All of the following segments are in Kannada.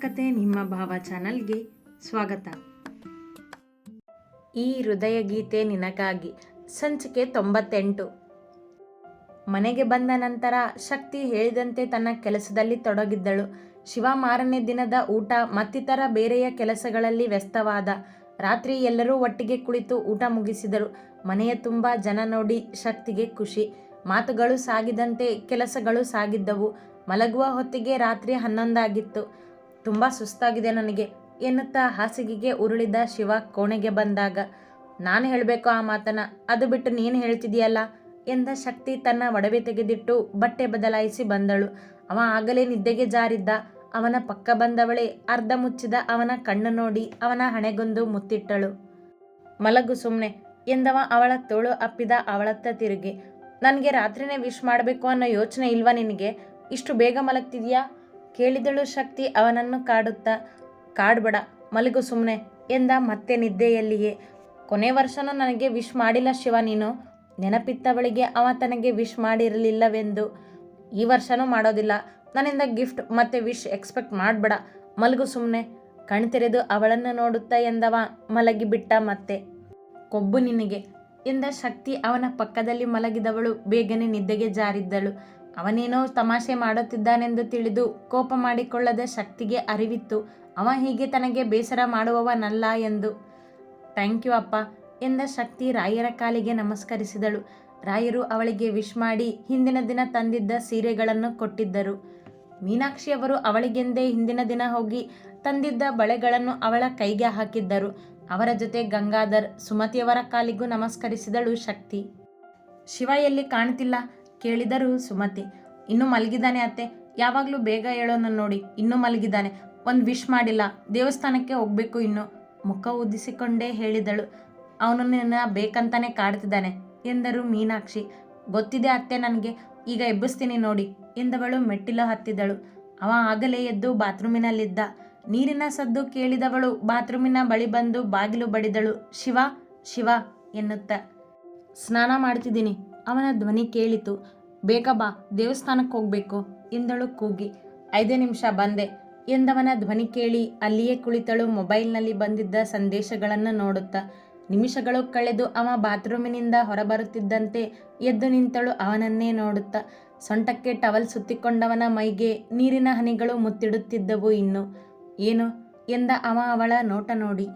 ಕತೆ ನಿಮ್ಮ ಭಾವ ಚಾನಲ್ಗೆ ಸ್ವಾಗತ. ಈ ಹೃದಯ ಗೀತೆ ನಿನಗಾಗಿ ಸಂಚಿಕೆ ತೊಂಬತ್ತೆಂಟು. ಮನೆಗೆ ಬಂದ ನಂತರ ಶಕ್ತಿ ಹೇಳಿದಂತೆ ತನ್ನ ಕೆಲಸದಲ್ಲಿ ತೊಡಗಿದ್ದಳು. ಶಿವ ಮಾರನೇ ದಿನದ ಊಟ ಮತ್ತಿತರ ಬೇರೆಯ ಕೆಲಸಗಳಲ್ಲಿ ವ್ಯಸ್ತವಾದ. ರಾತ್ರಿ ಎಲ್ಲರೂ ಒಟ್ಟಿಗೆ ಕುಳಿತು ಊಟ ಮುಗಿಸಿದರು. ಮನೆಯ ತುಂಬ ಜನ ನೋಡಿ ಶಕ್ತಿಗೆ ಖುಷಿ. ಮಾತುಗಳು ಸಾಗಿದಂತೆ ಕೆಲಸಗಳು ಸಾಗಿದ್ದವು. ಮಲಗುವ ಹೊತ್ತಿಗೆ ರಾತ್ರಿ ಹನ್ನೊಂದಾಗಿತ್ತು. ತುಂಬ ಸುಸ್ತಾಗಿದೆ ನನಗೆ ಎನ್ನುತ್ತಾ ಹಾಸಿಗೆಗೆ ಉರುಳಿದ ಶಿವ ಕೋಣೆಗೆ ಬಂದಾಗ. ನಾನು ಹೇಳಬೇಕು ಆ ಮಾತನ್ನ, ಅದು ಬಿಟ್ಟು ನೀನು ಹೇಳ್ತಿದೀಯಲ್ಲ ಎಂದ ಶಕ್ತಿ ತನ್ನ ಒಡವೆ ತೆಗೆದಿಟ್ಟು ಬಟ್ಟೆ ಬದಲಾಯಿಸಿ ಬಂದಳು. ಅವ ಆಗಲೇ ನಿದ್ದೆಗೆ ಜಾರಿದ್ದ. ಅವನ ಪಕ್ಕ ಬಂದವಳೆ ಅರ್ಧ ಮುಚ್ಚಿದ ಅವನ ಕಣ್ಣು ನೋಡಿ ಅವನ ಹಣೆಗೊಂದು ಮುತ್ತಿಟ್ಟಳು. ಮಲಗು ಸುಮ್ಮನೆ ಎಂದವ ಅವಳ ತೋಳು ಅಪ್ಪಿದ ಅವಳತ್ತ ತಿರುಗಿ. ನನಗೆ ರಾತ್ರಿನೇ ವಿಶ್ ಮಾಡಬೇಕು ಅನ್ನೋ ಯೋಚನೆ ಇಲ್ವಾ ನಿನಗೆ? ಇಷ್ಟು ಬೇಗ ಮಲಗ್ತಿದ್ಯಾ? ಕೇಳಿದಳು ಶಕ್ತಿ ಅವನನ್ನು ಕಾಡುತ್ತಾ, ಕಾಡ್ಬೇಡ, ಮಲಗು ಸುಮ್ಮನೆ ಎಂದ ಮತ್ತೆ ನಿದ್ದೆಯಲ್ಲಿಯೇ. ಕೊನೆ ವರ್ಷನೂ ನನಗೆ ವಿಶ್ ಮಾಡಿಲ್ಲ ಶಿವ ನೀನು. ನೆನಪಿತ್ತವಳಿಗೆ ಅವ ತನಗೆ ವಿಶ್ ಮಾಡಿರಲಿಲ್ಲವೆಂದು. ಈ ವರ್ಷನೂ ಮಾಡೋದಿಲ್ಲ. ನನ್ನಿಂದ ಗಿಫ್ಟ್ ಮತ್ತೆ ವಿಶ್ ಎಕ್ಸ್ಪೆಕ್ಟ್ ಮಾಡಬೇಡ, ಮಲಗು ಸುಮ್ಮನೆ ಕಣ್ತೆರೆದು ಅವಳನ್ನು ನೋಡುತ್ತಾ ಎಂದವ ಮಲಗಿಬಿಟ್ಟ ಮತ್ತೆ. ಕೊಬ್ಬು ನಿನಗೆ ಎಂದ ಶಕ್ತಿ ಅವನ ಪಕ್ಕದಲ್ಲಿ ಮಲಗಿದವಳು, ಬೇಗನೆ ನಿದ್ದೆಗೆ ಜಾರಿದ್ದಳು. ಅವನೇನೋ ತಮಾಷೆ ಮಾಡುತ್ತಿದ್ದಾನೆಂದು ತಿಳಿದು ಕೋಪ ಮಾಡಿಕೊಳ್ಳದ ಶಕ್ತಿಗೆ ಅರಿವಿತ್ತು. ಅವ ಹೀಗೆ ತನಗೆ ಬೇಸರ ಮಾಡುವವನಲ್ಲ ಎಂದು. ಥ್ಯಾಂಕ್ ಯು ಅಪ್ಪ ಎಂದ ಶಕ್ತಿ ರಾಯರ ಕಾಲಿಗೆ ನಮಸ್ಕರಿಸಿದಳು. ರಾಯರು ಅವಳಿಗೆ ವಿಶ್ ಮಾಡಿ ಹಿಂದಿನ ದಿನ ತಂದಿದ್ದ ಸೀರೆಗಳನ್ನು ಕೊಟ್ಟಿದ್ದರು. ಮೀನಾಕ್ಷಿಯವರು ಅವಳಿಗೆಂದೇ ಹಿಂದಿನ ದಿನ ಹೋಗಿ ತಂದಿದ್ದ ಬಳೆಗಳನ್ನು ಅವಳ ಕೈಗೆ ಹಾಕಿದ್ದರು. ಅವರ ಜೊತೆ ಗಂಗಾಧರ್, ಸುಮತಿಯವರ ಕಾಲಿಗೂ ನಮಸ್ಕರಿಸಿದಳು ಶಕ್ತಿ. ಶಿವ ಎಲ್ಲಿ ಕಾಣ್ತಿಲ್ಲ? ಕೇಳಿದರು ಸುಮತಿ, ಇನ್ನೂ ಮಲಗಿದ್ದಾನೆ ಅತ್ತೆ. ಯಾವಾಗಲೂ ಬೇಗ ಹೇಳೋನ ನೋಡಿ. ಇನ್ನೂ ಮಲಗಿದ್ದಾನೆ. ಒಂದು ವಿಶ್ ಮಾಡಿಲ್ಲ. ದೇವಸ್ಥಾನಕ್ಕೆ ಹೋಗಬೇಕು ಇನ್ನು. ಮುಖ ಉದಿಸಿಕೊಂಡೇ ಹೇಳಿದಳು. ಅವನು ನಿನ್ನ ಬೇಕಂತಾನೆ ಕಾಡ್ತಿದ್ದಾನೆ, ಎಂದರು ಮೀನಾಕ್ಷಿ. ಗೊತ್ತಿದೆ ಅತ್ತೆ ನನಗೆ. ಈಗ ಎಬ್ಬಿಸ್ತೀನಿ ನೋಡಿ, ಎಂದವಳು ಮೆಟ್ಟಿಲು ಹತ್ತಿದಳು. ಅವ ಆಗಲೇ ಎದ್ದು ಬಾತ್ರೂಮಿನಲ್ಲಿದ್ದ. ನೀರಿನ ಸದ್ದು ಕೇಳಿದವಳು ಬಾತ್ರೂಮಿನ ಬಳಿ ಬಂದು ಬಾಗಿಲು ಬಡಿದಳು. ಶಿವ ಶಿವ, ಎನ್ನುತ್ತ. ಸ್ನಾನ ಮಾಡ್ತಿದ್ದೀನಿ. ಅವನ ಧ್ವನಿ ಕೇಳಿತು. ಬೇಗ ಬಾ, ದೇವಸ್ಥಾನಕ್ಕೆ ಹೋಗಬೇಕು. ಎಂದಳು ಕೂಗಿ. ಐದು ನಿಮಿಷ ಬಂದೆ. ಎಂದವನ ಧ್ವನಿ ಕೇಳಿ ಅಲ್ಲಿಯೇ ಕುಳಿತಳು. ಮೊಬೈಲ್ನಲ್ಲಿ ಬಂದಿದ್ದ ಸಂದೇಶಗಳನ್ನು ನೋಡುತ್ತಾ. ನಿಮಿಷಗಳು ಕಳೆದು ಅವ ಬಾತ್ರೂಮಿನಿಂದ ಹೊರಬರುತ್ತಿದ್ದಂತೆ ಎದ್ದು ನಿಂತಳು ಅವನನ್ನೇ ನೋಡುತ್ತಾ. ಸೊಂಟಕ್ಕೆ ಟವಲ್ ಸುತ್ತಿಕೊಂಡವನ ಮೈಗೆ ನೀರಿನ ಹನಿಗಳು ಮುತ್ತಿಡುತ್ತಿದ್ದವು ಇನ್ನು. ಏನು? ಎಂದ ಅವ ಅವಳ ನೋಟ ನೋಡಿ.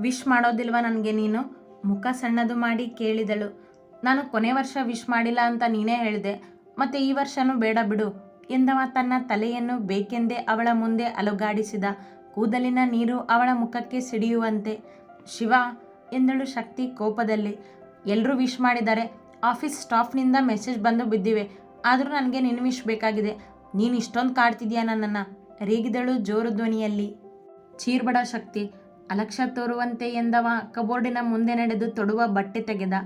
ವಿಶ್ ಮಾಡೋದಿಲ್ವಾ ನನಗೆ ನೀನು? ಮುಖ ಸಣ್ಣದು ಮಾಡಿ ಕೇಳಿದಳು. ನಾನು ಕೊನೆ ವರ್ಷ ವಿಶ್ ಮಾಡಿಲ್ಲ ಅಂತ ನೀನೇ ಹೇಳಿದೆ, ಮತ್ತೆ ಈ ವರ್ಷನೂ ಬೇಡ ಬಿಡು ಎಂದವ ತನ್ನ ತಲೆಯನ್ನು ಬೇಕೆಂದೇ ಅವಳ ಮುಂದೆ ಅಲುಗಾಡಿಸಿದ ಕೂದಲಿನ ನೀರು ಅವಳ ಮುಖಕ್ಕೆ ಸಿಡಿಯುವಂತೆ. ಶಿವ ಎಂದಳು ಶಕ್ತಿ ಕೋಪದಲ್ಲಿ. ಎಲ್ಲರೂ ವಿಶ್ ಮಾಡಿದ್ದಾರೆ ಆಫೀಸ್ ಸ್ಟಾಫ್ನಿಂದ ಮೆಸೇಜ್ ಬಂದು ಬಿದ್ದಿವೆ, ಆದರೂ ನನಗೆ ನಿನ್ನ ವಿಶ್ ಬೇಕಾಗಿದೆ. ನೀನು ಇಷ್ಟೊಂದು ಕಾಡ್ತಿದ್ಯಾ ನನ್ನನ್ನು? ರೇಗಿದಳು ಜೋರು ಧ್ವನಿಯಲ್ಲಿ. ಚೀರ್ಬಡ ಶಕ್ತಿ, ಅಲಕ್ಷ್ಯ ತೋರುವಂತೆ ಎಂದವ ಕಬೋರ್ಡಿನ ಮುಂದೆ ನಡೆದು ತೊಡುವ ಬಟ್ಟೆ ತೆಗೆದ.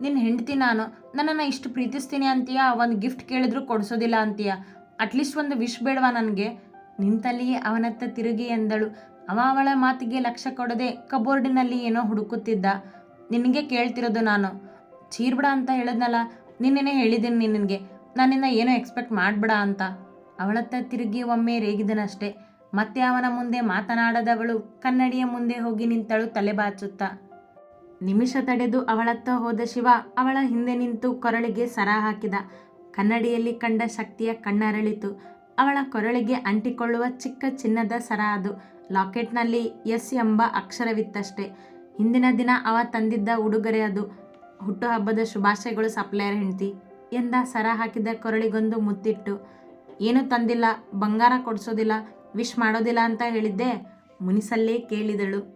ನಿನ್ನ ಹೆಂಡತಿ ನಾನು. ನನ್ನನ್ನು ಇಷ್ಟು ಪ್ರೀತಿಸ್ತೀನಿ ಅಂತೀಯ? ಒಂದು ಗಿಫ್ಟ್ ಕೇಳಿದ್ರು ಕೊಡಿಸೋದಿಲ್ಲ ಅಂತೀಯ? ಅಟ್ಲೀಸ್ಟ್ ಒಂದು ವಿಶ್ ಬೇಡವಾ ನನಗೆ? ನಿಂತಲ್ಲಿಯೇ ಅವನತ್ತ ತಿರುಗಿ ಎಂದಳು. ಅವ ಅವಳ ಮಾತಿಗೆ ಲಕ್ಷ್ಯ ಕೊಡದೆ ಕಬೋರ್ಡಿನಲ್ಲಿ ಏನೋ ಹುಡುಕುತ್ತಿದ್ದ. ನಿನಗೆ ಕೇಳ್ತಿರೋದು ನಾನು. ಚೀರ್ಬಿಡ ಅಂತ ಹೇಳಿದ್ನಲ್ಲ? ನಿನ್ನೆನೇ ಹೇಳಿದ್ದೀನಿ ನಿನಗೆ ನನ್ನಿಂದ ಏನೋ ಎಕ್ಸ್ಪೆಕ್ಟ್ ಮಾಡಬೇಡ ಅಂತ. ಅವಳತ್ತ ತಿರುಗಿ ಒಮ್ಮೆ ರೇಗಿದನಷ್ಟೇ. ಮತ್ತೆ ಅವನ ಮುಂದೆ ಮಾತನಾಡದವಳು ಕನ್ನಡಿಯ ಮುಂದೆ ಹೋಗಿ ನಿಂತಳು ತಲೆ ಬಾಚುತ್ತಾ. ನಿಮಿಷ ತಡೆದು ಅವಳತ್ತ ಹೋದ ಶಿವ ಅವಳ ಹಿಂದೆ ನಿಂತು ಕೊರಳಿಗೆ ಸರ ಹಾಕಿದ. ಕನ್ನಡಿಯಲ್ಲಿ ಕಂಡ ಶಕ್ತಿಯ ಕಣ್ಣರಳಿತು. ಅವಳ ಕೊರಳಿಗೆ ಅಂಟಿಕೊಳ್ಳುವ ಚಿಕ್ಕ ಚಿನ್ನದ ಸರ ಅದು. ಲಾಕೆಟ್ನಲ್ಲಿ ಎಸ್ ಎಂಬ ಅಕ್ಷರವಿತ್ತಷ್ಟೇ. ಹಿಂದಿನ ದಿನ ಅವ ತಂದಿದ್ದ ಉಡುಗೊರೆ ಅದು. ಹುಟ್ಟುಹಬ್ಬದ ಶುಭಾಶಯಗಳು ಸಪ್ಲೈಯರ್ ಹೆಂಡ್ತಿ ಎಂದ ಸರ ಹಾಕಿದ ಕೊರಳಿಗೊಂದು ಮುತ್ತಿಟ್ಟು. ಏನು ತಂದಿಲ್ಲ, ಬಂಗಾರ ಕೊಡಿಸೋದಿಲ್ಲ, ವಿಶ್ ಮಾಡೋದಿಲ್ಲ ಅಂತ ಹೇಳಿದ್ದೆ. ಮುನಿಸಲ್ಲೇ ಕೇಳಿದಳು.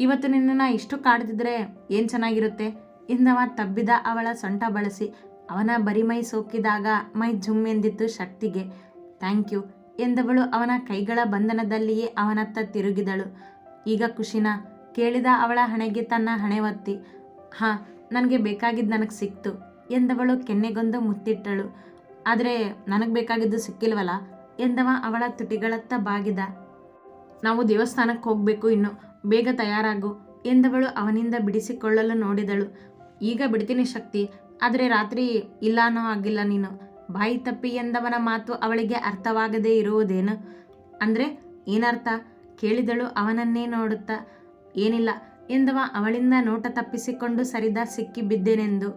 ಇವತ್ತು ನಿನ್ನನ್ನು ಇಷ್ಟು ಕಾಡ್ದಿದ್ರೆ ಏನು ಚೆನ್ನಾಗಿರುತ್ತೆ? ಎಂದವ ತಬ್ಬಿದ ಅವಳ ಸೊಂಟ ಬಳಸಿ. ಅವನ ಬರಿಮೈ ಸೋಕಿದಾಗ ಮೈ ಜುಮ್ ಎಂದಿತ್ತು ಶಕ್ತಿಗೆ. ಥ್ಯಾಂಕ್ ಯು ಎಂದವಳು ಅವನ ಕೈಗಳ ಬಂಧನದಲ್ಲಿಯೇ ಅವನತ್ತ ತಿರುಗಿದಳು. ಈಗ ಖುಷಿನ, ಕೇಳಿದ ಅವಳ ಹಣೆಗೆ ತನ್ನ ಹಣೆ ಒತ್ತಿ. ಹಾಂ, ನನಗೆ ಬೇಕಾಗಿದ್ದು ನನಗೆ ಸಿಕ್ತು ಎಂದವಳು ಕೆನ್ನೆಗೊಂದು ಮುತ್ತಿಟ್ಟಳು. ಆದರೆ ನನಗೆ ಬೇಕಾಗಿದ್ದು ಸಿಕ್ಕಿಲ್ವಲ್ಲ ಎಂದವ ಅವಳ ತುಟಿಗಳತ್ತ ಬಾಗಿದ. ನಾವು ದೇವಸ್ಥಾನಕ್ಕೆ ಹೋಗಬೇಕು ಇನ್ನು. ಬೇಗ ತಯಾರಾಗು ಎಂದವಳು ಅವನಿಂದ ಬಿಡಿಸಿಕೊಳ್ಳಲು ನೋಡಿದಳು. ಈಗ ಬಿಡ್ತೀನಿ ಶಕ್ತಿ, ಆದರೆ ರಾತ್ರಿ ಇಲ್ಲ ಅನ್ನೋ ಆಗಿಲ್ಲ ನೀನು. ಬಾಯಿ ತಪ್ಪಿ ಎಂದವನ ಮಾತು ಅವಳಿಗೆ ಅರ್ಥವಾಗದೇ ಇರುವುದೇನು? ಅಂದರೆ ಏನರ್ಥ? ಕೇಳಿದಳು ಅವನನ್ನೇ ನೋಡುತ್ತಾ. ಏನಿಲ್ಲ ಎಂದವ ಅವಳಿಂದ ನೋಟ ತಪ್ಪಿಸಿಕೊಂಡು ಸರಿದ ಸಿಕ್ಕಿ ಬಿದ್ದೇನೆಂದು.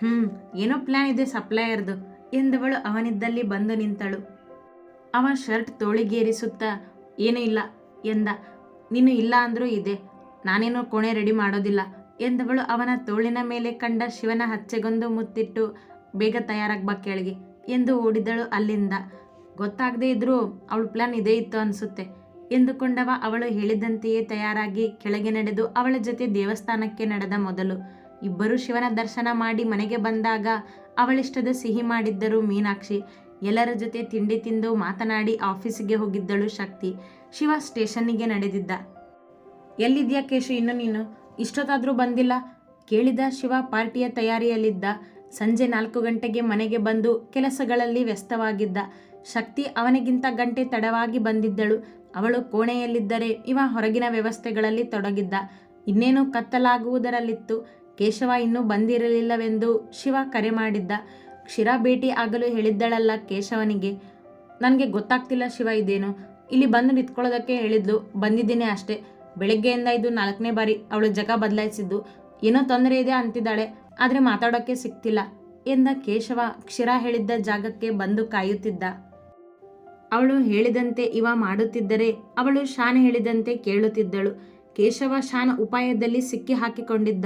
ಹ್ಞೂ ಏನೋ ಪ್ಲ್ಯಾನ್ ಇದೆ ಸಪ್ಲೈಯರ್ದು ಎಂದವಳು ಅವನಿದ್ದಲ್ಲಿ ಬಂದು ನಿಂತಳು. ಅವ ಶರ್ಟ್ ತೋಳಿಗೇರಿಸುತ್ತಾ, ಏನೂ ಇಲ್ಲ ಎಂದ. ನೀನು ಇಲ್ಲ ಅಂದರೂ ಇದೆ. ನಾನೇನು ಕೋಣೆ ರೆಡಿ ಮಾಡೋದಿಲ್ಲ ಎಂದವಳು ಅವನ ತೋಳಿನ ಮೇಲೆ ಕಂಡ ಶಿವನ ಹಚ್ಚೆಗೊಂದು ಮುತ್ತಿಟ್ಟು ಬೇಗ ತಯಾರಾಗ್ಬಾ ಕೆಳಗೆ ಎಂದು ಓಡಿದಳು ಅಲ್ಲಿಂದ. ಗೊತ್ತಾಗದೇ ಇದ್ರೂ ಅವಳ ಪ್ಲಾನ್ ಇದೇ ಇತ್ತು ಅನಿಸುತ್ತೆ ಎಂದುಕೊಂಡವ ಅವಳು ಹೇಳಿದಂತೆಯೇ ತಯಾರಾಗಿ ಕೆಳಗೆ ನಡೆದು ಅವಳ ಜೊತೆ ದೇವಸ್ಥಾನಕ್ಕೆ ನಡೆದ ಮೊದಲು. ಇಬ್ಬರು ಶಿವನ ದರ್ಶನ ಮಾಡಿ ಮನೆಗೆ ಬಂದಾಗ ಅವಳಿಷ್ಟದ ಸಿಹಿ ಮಾಡಿದ್ದರು ಮೀನಾಕ್ಷಿ. ಎಲ್ಲರ ಜೊತೆ ತಿಂಡಿ ತಿಂದು ಮಾತನಾಡಿ ಆಫೀಸಿಗೆ ಹೋಗಿದ್ದಳು ಶಕ್ತಿ. ಶಿವ ಸ್ಟೇಷನ್ನಿಗೆ ನಡೆದಿದ್ದ. ಎಲ್ಲಿದ್ಯಾ ಕೇಶು, ಇನ್ನು ನೀನು? ಇಷ್ಟೊತ್ತಾದರೂ ಬಂದಿಲ್ಲ? ಕೇಳಿದ ಶಿವ ಪಾರ್ಟಿಯ ತಯಾರಿಯಲ್ಲಿದ್ದ. ಸಂಜೆ ನಾಲ್ಕು ಗಂಟೆಗೆ ಮನೆಗೆ ಬಂದು ಕೆಲಸಗಳಲ್ಲಿ ವ್ಯಸ್ತವಾಗಿದ್ದ. ಶಕ್ತಿ ಅವನಿಗಿಂತ ಗಂಟೆ ತಡವಾಗಿ ಬಂದಿದ್ದಳು. ಅವಳು ಕೋಣೆಯಲ್ಲಿದ್ದರೆ ಇವ ಹೊರಗಿನ ವ್ಯವಸ್ಥೆಗಳಲ್ಲಿ ತೊಡಗಿದ್ದ. ಇನ್ನೇನು ಕತ್ತಲಾಗುವುದರಲ್ಲಿತ್ತು. ಕೇಶವ ಇನ್ನೂ ಬಂದಿರಲಿಲ್ಲವೆಂದು ಶಿವ ಕರೆ ಮಾಡಿದ್ದ. ಕ್ಷಿರ ಭೇಟಿ ಆಗಲು ಹೇಳಿದ್ದಳಲ್ಲ ಕೇಶವನಿಗೆ. ನನಗೆ ಗೊತ್ತಾಗ್ತಿಲ್ಲ ಶಿವ ಇದೇನು. ಇಲ್ಲಿ ಬಂದು ನಿಂತ್ಕೊಳ್ಳೋದಕ್ಕೆ ಹೇಳಿದ್ಲು. ಬಂದಿದ್ದೀನಿ ಅಷ್ಟೇ. ಬೆಳಗ್ಗೆಯಿಂದ ಇದು ನಾಲ್ಕನೇ ಬಾರಿ ಅವಳು ಜಗ ಬದಲಾಯಿಸಿದ್ದು. ಏನೋ ತೊಂದರೆ ಇದೆ ಅಂತಿದ್ದಾಳೆ. ಆದರೆ ಮಾತಾಡೋಕ್ಕೆ ಸಿಗ್ತಿಲ್ಲ ಎಂದ ಕೇಶವ ಕ್ಷಿರ ಹೇಳಿದ್ದ ಜಾಗಕ್ಕೆ ಬಂದು ಕಾಯುತ್ತಿದ್ದ. ಅವಳು ಹೇಳಿದಂತೆ ಇವ ಮಾಡುತ್ತಿದ್ದರೆ ಅವಳು ಶಾನ್ ಹೇಳಿದಂತೆ ಕೇಳುತ್ತಿದ್ದಳು. ಕೇಶವ ಶಾನ್ ಉಪಾಯದಲ್ಲಿ ಸಿಕ್ಕಿ ಹಾಕಿಕೊಂಡಿದ್ದ.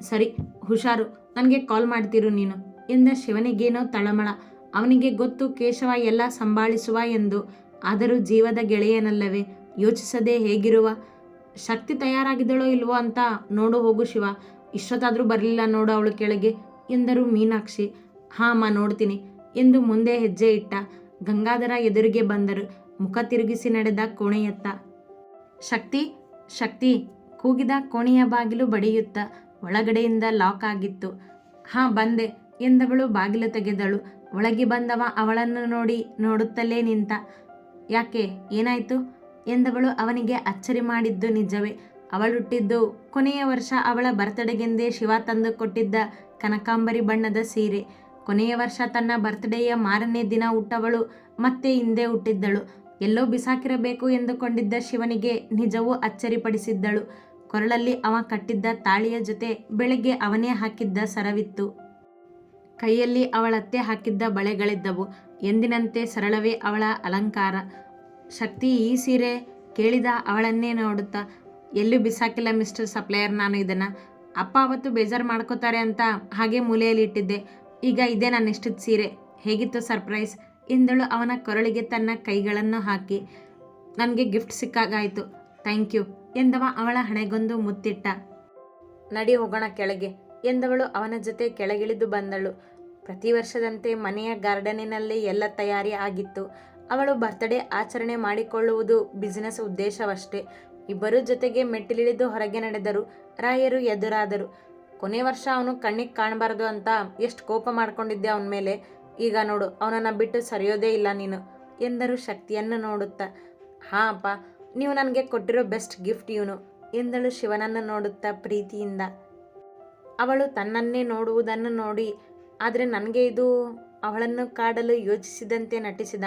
ಸರಿ, ಹುಷಾರು. ನನಗೆ ಕಾಲ್ ಮಾಡ್ತಿರು ನೀನು ಎಂದ ಶಿವನಿಗೇನೋ ತಳಮಳ. ಅವನಿಗೆ ಗೊತ್ತು ಕೇಶವ ಎಲ್ಲ ಸಂಭಾಳಿಸುವ ಎಂದು. ಆದರೂ ಜೀವದ ಗೆಳೆಯನಲ್ಲವೇ? ಯೋಚಿಸದೆ ಹೇಗಿರುವ ಶಕ್ತಿ ತಯಾರಾಗಿದ್ದಳೋ ಇಲ್ವೋ ಅಂತ ನೋಡು ಹೋಗು ಶಿವ. ಇಷ್ಟೊತ್ತಾದರೂ ಬರಲಿಲ್ಲ ನೋಡು ಅವಳು ಕೆಳಗೆ ಎಂದರು ಮೀನಾಕ್ಷಿ. ಹಾಂ ಅಮ್ಮ, ನೋಡ್ತೀನಿ ಎಂದು ಮುಂದೆ ಹೆಜ್ಜೆ ಇಟ್ಟ. ಗಂಗಾಧರ ಎದುರಿಗೆ ಬಂದರು. ಮುಖ ತಿರುಗಿಸಿ ನಡೆದ ಕೋಣೆಯತ್ತ. ಶಕ್ತಿ ಶಕ್ತಿ, ಕೂಗಿದ ಕೋಣೆಯ ಬಾಗಿಲು ಬಡಿಯುತ್ತ ಒಳಗಡೆಯಿಂದ ಲಾಕ್ ಆಗಿತ್ತು. ಹಾಂ, ಬಂದೆ ಎಂದವಳು ಬಾಗಿಲು ತೆಗೆದಳು. ಒಳಗೆ ಬಂದವ ಅವಳನ್ನು ನೋಡಿ ನೋಡುತ್ತಲೇ ನಿಂತ. ಯಾಕೆ? ಏನಾಯಿತು? ಎಂದವಳು ಅವನಿಗೆ ಅಚ್ಚರಿ ಮಾಡಿದ್ದು ನಿಜವೇ. ಅವಳುಟ್ಟಿದ್ದು ಕೊನೆಯ ವರ್ಷ ಅವಳ ಬರ್ತಡೆಗೆಂದೇ ಶಿವ ತಂದು ಕೊಟ್ಟಿದ್ದ ಕನಕಾಂಬರಿ ಬಣ್ಣದ ಸೀರೆ. ಕೊನೆಯ ವರ್ಷ ತನ್ನ ಬರ್ತ್ಡೇಯ ಮಾರನೇ ದಿನ ಹುಟ್ಟವಳು, ಮತ್ತೆ ಹಿಂದೆ ಹುಟ್ಟಿದ್ದಳು. ಎಲ್ಲೋ ಬಿಸಾಕಿರಬೇಕು ಎಂದುಕೊಂಡಿದ್ದ ಶಿವನಿಗೆ ನಿಜವೂ ಅಚ್ಚರಿಪಡಿಸಿದ್ದಳು. ಕೊರಳಲ್ಲಿ ಅವ ಕಟ್ಟಿದ್ದ ತಾಳಿಯ ಜೊತೆ ಬೆಳಗ್ಗೆ ಅವನೇ ಹಾಕಿದ್ದ ಸರವಿತ್ತು. ಕೈಯಲ್ಲಿ ಅವಳತ್ತೆ ಹಾಕಿದ್ದ ಬಳೆಗಳಿದ್ದವು. ಎಂದಿನಂತೆ ಸರಳವೇ ಅವಳ ಅಲಂಕಾರ. ಶಕ್ತಿ ಈ ಸೀರೆ ಕೇಳಿದ ಅವಳನ್ನೇ ನೋಡುತ್ತಾ, ಎಲ್ಲೂ ಬಿಸಾಕಿಲ್ಲ ಮಿಸ್ಟರ್ ಸಪ್ಲೈಯರ್ ನಾನು ಇದನ್ನು? ಅಪ್ಪ ಅವತ್ತು ಬೇಜಾರು ಮಾಡ್ಕೋತಾರೆ ಅಂತ ಹಾಗೆ ಮೂಲೆಯಲ್ಲಿ ಇಟ್ಟಿದ್ದೆ. ಈಗ ಇದೇ ನನ್ನ ಇಷ್ಟದ ಸೀರೆ. ಹೇಗಿತ್ತು ಸರ್ಪ್ರೈಸ್ ಎಂದಳು ಅವನ ಕೊರಳಿಗೆ ತನ್ನ ಕೈಗಳನ್ನು ಹಾಕಿ, ನನಗೆ ಗಿಫ್ಟ್ ಸಿಕ್ಕಾಗಾಯಿತು. ಥ್ಯಾಂಕ್ ಯು ಎಂದವ ಅವಳ ಹಣೆಗೊಂದು ಮುತ್ತಿಟ್ಟ. ನಡಿ ಹೋಗೋಣ ಕೆಳಗೆ. ಎಂದವಳು ಅವನ ಜೊತೆ ಕೆಳಗಿಳಿದು ಬಂದಳು. ಪ್ರತಿ ವರ್ಷದಂತೆ ಮನೆಯ ಗಾರ್ಡನಿನಲ್ಲಿ ಎಲ್ಲ ತಯಾರಿ ಆಗಿತ್ತು. ಅವಳು ಬರ್ತ್ಡೇ ಆಚರಣೆ ಮಾಡಿಕೊಳ್ಳುವುದು ಬಿಸಿನೆಸ್ ಉದ್ದೇಶವಷ್ಟೇ. ಇಬ್ಬರೂ ಜೊತೆಗೆ ಮೆಟ್ಟಿಲಿಳಿದು ಹೊರಗೆ ನಡೆದರು. ರಾಯರು ಎದುರಾದರು. ಕೊನೆ ವರ್ಷ ಅವನು ಕಣ್ಣಿಗೆ ಕಾಣಬಾರ್ದು ಅಂತ ಎಷ್ಟು ಕೋಪ ಮಾಡಿಕೊಂಡಿದ್ದೆ ಅವನ ಮೇಲೆ. ಈಗ ನೋಡು, ಅವನನ್ನು ಬಿಟ್ಟು ಸರಿಯೋದೇ ಇಲ್ಲ ನೀನು ಎಂದರು ಶಕ್ತಿಯನ್ನು ನೋಡುತ್ತಾ. ಹಾಂ ಅಪ್ಪ, ನೀವು ನನಗೆ ಕೊಟ್ಟಿರೋ ಬೆಸ್ಟ್ ಗಿಫ್ಟ್ ಇವನು ಎಂದಳು ಶಿವನನ್ನು ನೋಡುತ್ತಾ ಪ್ರೀತಿಯಿಂದ. ಅವಳು ತನ್ನನ್ನೇ ನೋಡುವುದನ್ನು ನೋಡಿ, ಆದರೆ ನನಗೆ ಇದು ಅವಳನ್ನು ಕಾಡಲು ಯೋಚಿಸಿದಂತೆ ನಟಿಸಿದ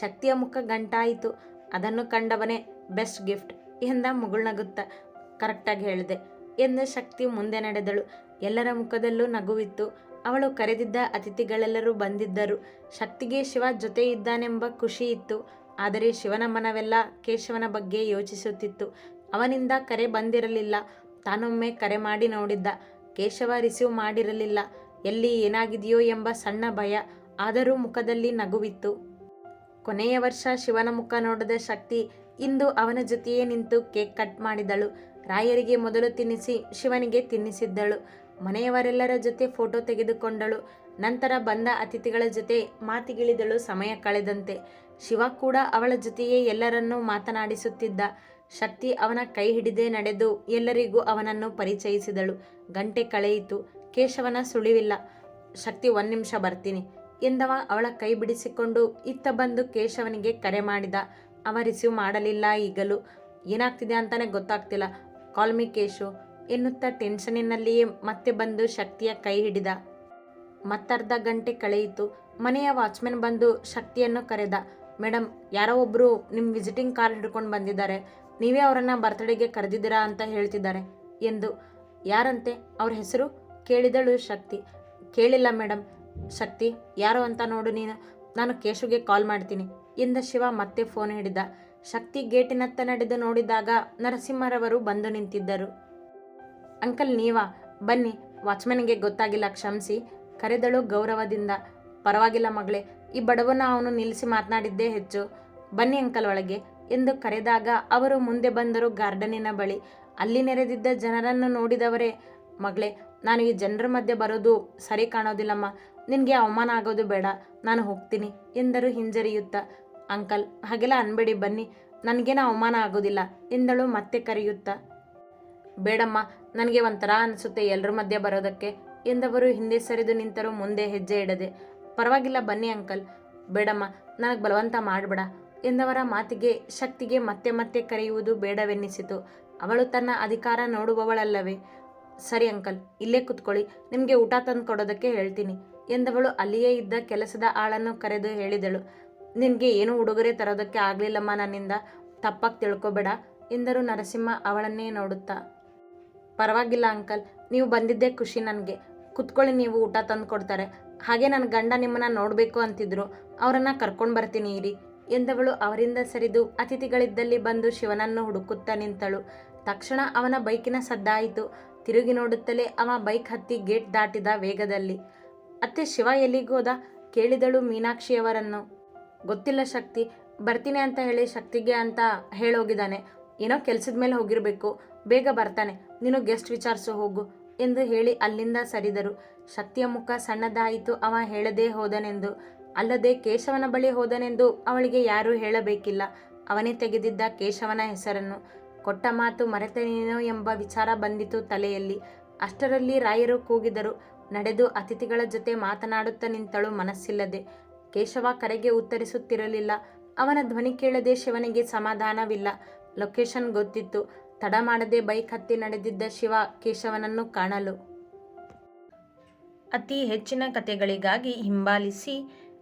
ಶಕ್ತಿಯ ಮುಖ ಗಂಟಾಯಿತು. ಅದನ್ನು ಕಂಡವನೇ ಬೆಸ್ಟ್ ಗಿಫ್ಟ್ ಎಂದ ಮುಗುಳ್ನಗುತ್ತ ಕರೆಕ್ಟಾಗಿ ಹೇಳಿದೆ ಎಂದು ಶಕ್ತಿ ಮುಂದೆ ನಡೆದಳು. ಎಲ್ಲರ ಮುಖದಲ್ಲೂ ನಗುವಿತ್ತು. ಅವಳು ಕರೆದಿದ್ದ ಅತಿಥಿಗಳೆಲ್ಲರೂ ಬಂದಿದ್ದರು. ಶಕ್ತಿಗೆ ಶಿವ ಜೊತೆ ಇದ್ದಾನೆಂಬ ಖುಷಿ ಇತ್ತು. ಆದರೆ ಶಿವನ ಮನವೆಲ್ಲ ಕೇಶವನ ಬಗ್ಗೆ ಯೋಚಿಸುತ್ತಿತ್ತು. ಅವನಿಂದ ಕರೆ ಬಂದಿರಲಿಲ್ಲ. ತಾನೊಮ್ಮೆ ಕರೆ ಮಾಡಿ ನೋಡಿದ್ದ. ಕೇಶವ ರಿಸೀವ್ ಮಾಡಿರಲಿಲ್ಲ. ಎಲ್ಲಿ ಏನಾಗಿದೆಯೋ ಎಂಬ ಸಣ್ಣ ಭಯ ಆದರೂ ಮುಖದಲ್ಲಿ ನಗುವಿತ್ತು. ಕೊನೆಯ ವರ್ಷ ಶಿವನ ಮುಖ ನೋಡದ ಶಕ್ತಿ ಇಂದು ಅವನ ಜೊತೆಯೇ ನಿಂತು ಕೇಕ್ ಕಟ್ ಮಾಡಿದಳು. ರಾಯರಿಗೆ ಮೊದಲು ತಿನ್ನಿಸಿ, ಶಿವನಿಗೆ ತಿನ್ನಿಸಿದ್ದಳು. ಮನೆಯವರೆಲ್ಲರ ಜೊತೆ ಫೋಟೋ ತೆಗೆದುಕೊಂಡಳು. ನಂತರ ಬಂದ ಅತಿಥಿಗಳ ಜೊತೆ ಮಾತಿಗಿಳಿದಳು ಸಮಯ ಕಳೆದಂತೆ. ಶಿವ ಕೂಡ ಅವಳ ಜೊತೆಯೇ ಎಲ್ಲರನ್ನೂ ಮಾತನಾಡಿಸುತ್ತಿದ್ದ. ಶಕ್ತಿ ಅವನ ಕೈ ಹಿಡಿದೇ ನಡೆದು ಎಲ್ಲರಿಗೂ ಅವನನ್ನು ಪರಿಚಯಿಸಿದಳು. ಗಂಟೆ ಕಳೆಯಿತು. ಕೇಶವನ ಸುಳಿವಿಲ್ಲ. ಶಕ್ತಿ ಒಂದು ನಿಮಿಷ ಬರ್ತೀನಿ. ಎಂದವ ಅವಳ ಕೈ ಬಿಡಿಸಿಕೊಂಡು ಇತ್ತ ಬಂದು ಕೇಶವನಿಗೆ ಕರೆ ಮಾಡಿದ. ಅವ ರಿಸೀವ್ ಮಾಡಲಿಲ್ಲ ಈಗಲೂ. ಏನಾಗ್ತಿದೆ ಅಂತಾನೆ ಗೊತ್ತಾಗ್ತಿಲ್ಲ. ಕಾಲ್ ಮಿ ಕೇಶು ಎನ್ನುತ್ತಾ ಟೆನ್ಷನಿನಲ್ಲಿಯೇ ಮತ್ತೆ ಬಂದು ಶಕ್ತಿಯ ಕೈ ಹಿಡಿದ. ಮತ್ತರ್ಧ ಗಂಟೆ ಕಳೆಯಿತು. ಮನೆಯ ವಾಚ್ಮೆನ್ ಬಂದು ಶಕ್ತಿಯನ್ನು ಕರೆದ. ಮೇಡಮ್ ಯಾರೋ ಒಬ್ಬರು ನಿಮ್ಮ ವಿಸಿಟಿಂಗ್ ಕಾರ್ಡ್ ಹಿಡ್ಕೊಂಡು ಬಂದಿದ್ದಾರೆ. ನೀವೇ ಅವರನ್ನು ಬರ್ತ್ಡೇಗೆ ಕರೆದಿದ್ದೀರಾ ಅಂತ ಹೇಳ್ತಿದ್ದಾರೆ ಎಂದು ಯಾರಂತೆ? ಅವ್ರ ಹೆಸರು? ಕೇಳಿದಳು ಶಕ್ತಿ. ಕೇಳಿಲ್ಲ ಮೇಡಮ್ ಶಕ್ತಿ, ಯಾರು ಅಂತ ನೋಡು ನೀನು. ನಾನು ಕೇಶುಗೆ ಕಾಲ್ ಮಾಡ್ತೀನಿ ಎಂದ ಶಿವ ಮತ್ತೆ ಫೋನ್ ಹಿಡಿದ. ಶಕ್ತಿ ಗೇಟಿನತ್ತ ನಡೆದು ನೋಡಿದಾಗ ನರಸಿಂಹರವರು ಬಂದು ನಿಂತಿದ್ದರು. ಅಂಕಲ್ ನೀವಾ? ಬನ್ನಿ ವಾಚ್ಮನ್ಗೆ ಗೊತ್ತಾಗಿಲ್ಲ, ಕ್ಷಮಿಸಿ. ಕರೆದಳು ಗೌರವದಿಂದ. ಪರವಾಗಿಲ್ಲ ಮಗಳೇ, ಈ ಬಡವನ ಅವನು ನಿಲ್ಲಿಸಿ ಮಾತನಾಡಿದ್ದೇ ಹೆಚ್ಚು. ಬನ್ನಿ ಅಂಕಲ್ ಒಳಗೆ. ಎಂದು ಕರೆದಾಗ ಅವರು ಮುಂದೆ ಬಂದರು ಗಾರ್ಡನಿನ ಬಳಿ. ಅಲ್ಲಿ ನೆರೆದಿದ್ದ ಜನರನ್ನು ನೋಡಿದವರೇ, ಮಗಳೇ, ನಾನು ಈ ಜನರ ಮಧ್ಯೆ ಬರೋದು ಸರಿ ಕಾಣೋದಿಲ್ಲಮ್ಮ. ನಿನಗೆ ಅವಮಾನ ಆಗೋದು ಬೇಡ, ನಾನು ಹೋಗ್ತೀನಿ ಎಂದರು ಹಿಂಜರಿಯುತ್ತಾ. ಅಂಕಲ್, ಹಾಗೆಲ್ಲ ಅನ್ಬೇಡಿ ಬನ್ನಿ, ನನಗೇನು ಅವಮಾನ ಆಗೋದಿಲ್ಲ ಎಂದಳು ಮತ್ತೆ ಕರೆಯುತ್ತಾ. ಬೇಡಮ್ಮ, ನನಗೆ ಒಂಥರ ಅನಿಸುತ್ತೆ ಎಲ್ಲರ ಮಧ್ಯೆ ಬರೋದಕ್ಕೆ ಎಂದವರು ಹಿಂದೆ ಸರಿದು ನಿಂತರು ಮುಂದೆ ಹೆಜ್ಜೆ ಇಡದೆ. ಪರವಾಗಿಲ್ಲ ಬನ್ನಿ ಅಂಕಲ್. ಬೇಡಮ್ಮ, ನನಗೆ ಬಲವಂತ ಮಾಡಬೇಡ. ಎಂದವರ ಮಾತಿಗೆ ಶಕ್ತಿಗೆ ಮತ್ತೆ ಮತ್ತೆ ಕರೆಯುವುದು ಬೇಡವೆನ್ನಿಸಿತು. ಅವಳು ತನ್ನ ಅಧಿಕಾರ ನೋಡುವವಳಲ್ಲವೇ? ಸರಿ ಅಂಕಲ್, ಇಲ್ಲೇ ಕುತ್ಕೊಳ್ಳಿ. ನಿಮಗೆ ಊಟ ತಂದು ಕೊಡೋದಕ್ಕೆ ಹೇಳ್ತೀನಿ ಎಂದವಳು ಅಲ್ಲಿಯೇ ಇದ್ದ ಕೆಲಸದ ಆಳನ್ನು ಕರೆದು ಹೇಳಿದಳು. ನಿನಗೆ ಏನು ಉಡುಗೊರೆ ತರೋದಕ್ಕೆ ಆಗಲಿಲ್ಲಮ್ಮ ನನ್ನಿಂದ? ತಪ್ಪಾಗಿ ತಿಳ್ಕೊಬೇಡ ಎಂದರು ನರಸಿಂಹ ಅವಳನ್ನೇ ನೋಡುತ್ತಾ. ಪರವಾಗಿಲ್ಲ ಅಂಕಲ್, ನೀವು ಬಂದಿದ್ದೇ ಖುಷಿ ನನಗೆ. ಕುತ್ಕೊಳ್ಳಿ, ನೀವು ಊಟ ತಂದು ಕೊಡ್ತಾರೆ ಹಾಗೆ ನನ್ನ ಗಂಡ ನಿಮ್ಮನ್ನ ನೋಡಬೇಕು ಅಂತಿದ್ರು. ಅವರನ್ನ ಕರ್ಕೊಂಡು ಬರ್ತೀನಿ ಇರಿ. ಎಂದವಳು ಅವರಿಂದ ಸರಿದು ಅತಿಥಿಗಳಿದ್ದಲ್ಲಿ ಬಂದು ಶಿವನನ್ನು ಹುಡುಕುತ್ತಾ ನಿಂತಳು. ತಕ್ಷಣ ಅವನ ಬೈಕಿನ ಸದ್ದಾಯಿತು. ತಿರುಗಿ ನೋಡುತ್ತಲೇ ಅವ ಬೈಕ್ ಹತ್ತಿ ಗೇಟ್ ದಾಟಿದ ವೇಗದಲ್ಲಿ. ಅತ್ತೆ ಶಿವ ಎಲ್ಲಿಗೋದ ಕೇಳಿದಳು ಮೀನಾಕ್ಷಿಯವರನ್ನು. ಗೊತ್ತಿಲ್ಲ ಶಕ್ತಿ. ಬರ್ತೀನಿ ಅಂತ ಹೇಳಿ ಶಕ್ತಿಗೆ ಅಂತ ಹೇಳೋಗಿದ್ದಾನೆ. ಏನೋ ಕೆಲಸದ ಮೇಲೆ ಹೋಗಿರಬೇಕು. ಬೇಗ ಬರ್ತಾನೆ. ನೀನು ಗೆಸ್ಟ್ ವಿಚಾರಿಸು ಹೋಗು ಎಂದು ಹೇಳಿ ಅಲ್ಲಿಂದ ಸರಿದರು. ಶಕ್ತಿಯ ಮುಖ ಸಣ್ಣದಾಯಿತು. ಅವ ಹೇಳದೇ ಹೋದನೆಂದು. ಅಲ್ಲದೆ ಕೇಶವನ ಬಳಿ ಹೋದನೆಂದು ಅವಳಿಗೆ ಯಾರೂ ಹೇಳಬೇಕಿಲ್ಲ. ಅವನೇ ತೆಗೆದಿದ್ದ ಕೇಶವನ ಹೆಸರನ್ನು. ಕೊಟ್ಟ ಮಾತು ಮರೆತನೇನೋ ಎಂಬ ವಿಚಾರ ಬಂದಿತು ತಲೆಯಲ್ಲಿ. ಅಷ್ಟರಲ್ಲಿ ರಾಯರು ಕೂಗಿದರು. ನಡೆದು ಅತಿಥಿಗಳ ಜೊತೆ ಮಾತನಾಡುತ್ತಾ ನಿಂತಳು ಮನಸ್ಸಿಲ್ಲದೆ. ಕೇಶವ ಕರೆಗೆ ಉತ್ತರಿಸುತ್ತಿರಲಿಲ್ಲ. ಅವನ ಧ್ವನಿ ಕೇಳದೆ ಶಿವನಿಗೆ ಸಮಾಧಾನವಿಲ್ಲ. ಲೊಕೇಶನ್ ಗೊತ್ತಿತ್ತು. ತಡ ಮಾಡದೆ ಬೈಕ್ ಹತ್ತಿ ನಡೆದಿದ್ದ ಶಿವ ಕೇಶವನನ್ನು ಕಾಣಲು. ಅತಿ ಹೆಚ್ಚಿನ ಕಥೆಗಳಿಗಾಗಿ ಹಿಂಬಾಲಿಸಿ